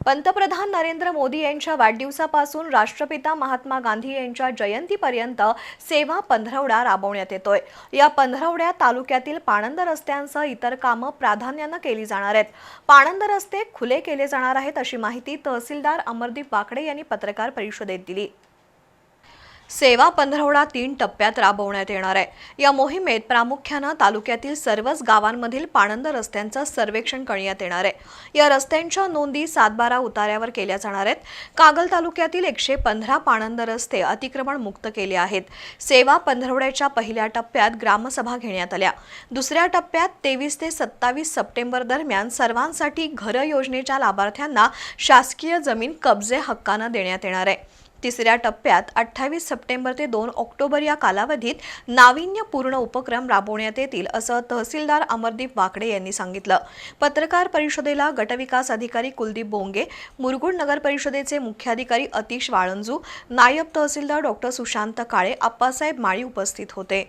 पंतप्रधान नरेंद्र मोदी यांच्या वाढदिवसापासून राष्ट्रपिता महात्मा गांधी यांच्या जयंतीपर्यंत सेवा पंधरवडा राबवण्यात येतोय. या पंधरवड्यात तालुक्यातील पाणंद रस्त्यांसह इतर कामं प्राधान्यानं केली जाणार आहेत. पाणंद रस्ते खुले केले जाणार आहेत अशी माहिती तहसीलदार अमरदीप वाकडे यांनी पत्रकार परिषदेत दिली. सेवा पंधरवडा तीन टप्प्यात राबवण्यात येणार आहे. या मोहिमेत प्रामुख्यानं तालुक्यातील सर्वच गावांमधील पाणंद रस्त्यांचं सर्वेक्षण करण्यात येणार आहे. या रस्त्यांच्या नोंदी सातबारा उतार्यावर केल्या जाणार आहेत. कागल तालुक्यातील एकशे पंधरा पाणंद रस्ते अतिक्रमण मुक्त केले आहेत. सेवा पंधरवड्याच्या पहिल्या टप्प्यात ग्रामसभा घेण्यात आल्या. दुसऱ्या टप्प्यात तेवीस ते सत्तावीस सप्टेंबर दरम्यान सर्वांसाठी घर योजनेच्या लाभार्थ्यांना शासकीय जमीन कब्जे हक्कानं देण्यात येणार आहे. तिसऱ्या टप्प्यात अठ्ठावीस सप्टेंबर ते दोन ऑक्टोबर या कालावधीत नाविन्यपूर्ण उपक्रम राबवण्यात येतील असं तहसीलदार अमरदीप वाकडे यांनी सांगितलं. पत्रकार परिषदेला गटविकास अधिकारी कुलदीप बोंगे मुरगुड नगर परिषदेचे मुख्याधिकारी अतिश वाळंजू नायब तहसीलदार डॉक्टर सुशांत काळे आप्पासाहेब माळी उपस्थित होते.